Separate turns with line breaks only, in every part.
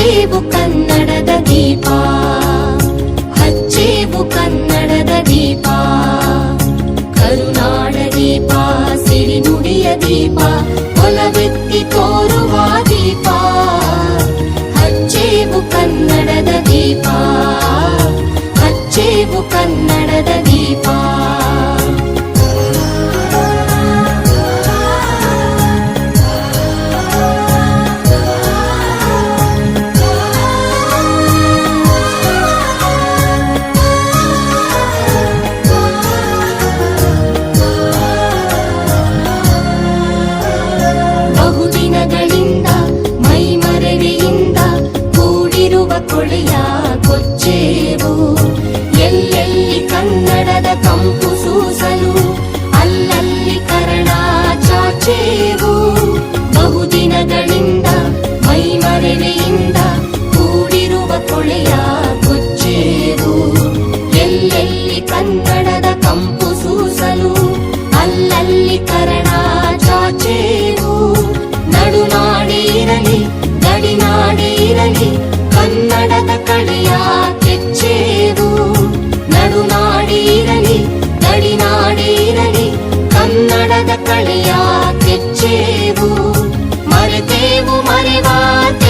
ಹಚ್ಚೇವು ಕನ್ನಡದ ದೀಪ. ಹಚ್ಚೇವು ಕನ್ನಡದ ದೀಪ. ಕರುನಾಡ ದೀಪ, ಸಿರಿನುಡಿಯ ದೀಪ ಕೊಲವೆತ್ತಿ ತೋರುವ ದೀಪ. ಹಚ್ಚೇವು ಕನ್ನಡ ಪುಳಿಯ ಗುಜ್ಜೇವು ಎಲ್ಲೆಲ್ಲಿ ಕನ್ನಡದ ಕಂಪು ಸೂಸಲು, ಅಲ್ಲಲ್ಲಿ ಕರಣ ಚಾಚೇದು. ನಡುನಾಡಿರಲಿ ಗಡಿನಾಡಿರಲಿ ಕನ್ನಡದ ಕಳಿಯ ಕೆಚ್ಚೇವು ನಡುನಾಡಿರಲಿ ಗಡಿನಾಡಿರಲಿ ಕನ್ನಡದ ಕಳಿಯ ಕೆಚ್ಚೇವು ಮರೆತೇವು ಮರೆವಾತೆ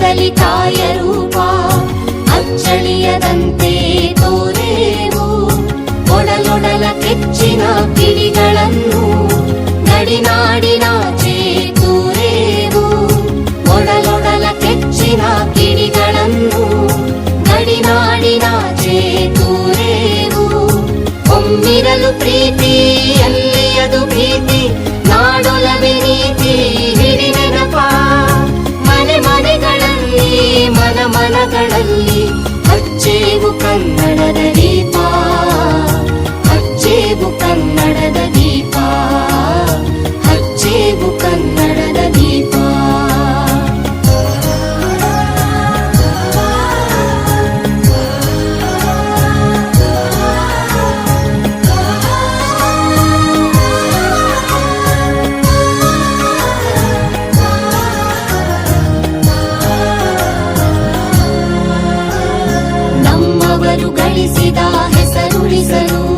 ದಲಿತಾಯ ರೂಪ ಅಚ್ಚಳಿಯದಂತೆ I'm Bye. Bye. ಗೆಲುವನು ಗಳಿಸಿದ ಹೆಸರುಳಿಸಲು